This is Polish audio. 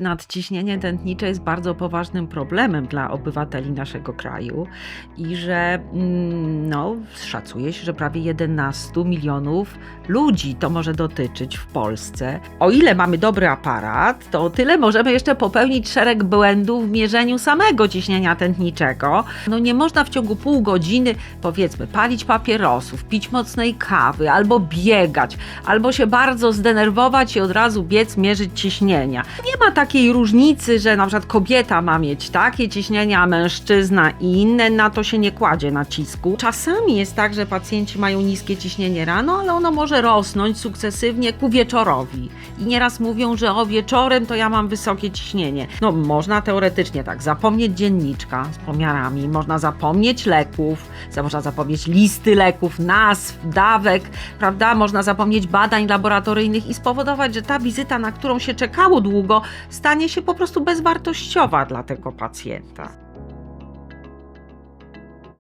Nadciśnienie tętnicze jest bardzo poważnym problemem dla obywateli naszego kraju i że mm, no, szacuje się, że prawie 11 milionów ludzi to może dotyczyć w Polsce. O ile mamy dobry aparat, to o tyle możemy jeszcze popełnić szereg błędów w mierzeniu samego ciśnienia tętniczego. No nie można w ciągu pół godziny, powiedzmy, palić papierosów, pić mocnej kawy, albo biegać, albo się bardzo zdenerwować i od razu biec mierzyć ciśnienia. Nie ma takiej różnicy, że na przykład kobieta ma mieć takie ciśnienie, a mężczyzna inne, na to się nie kładzie nacisku. Czasami jest tak, że pacjenci mają niskie ciśnienie rano, ale ono może rosnąć sukcesywnie ku wieczorowi. I nieraz mówią, że o wieczorem to ja mam wysokie ciśnienie. No można teoretycznie tak, zapomnieć dzienniczka z pomiarami, można zapomnieć leków, można zapomnieć listy leków, nazw, dawek, prawda? Można zapomnieć badań laboratoryjnych i spowodować, że ta wizyta, na którą się czekało długo, stanie się po prostu bezwartościowa dla tego pacjenta.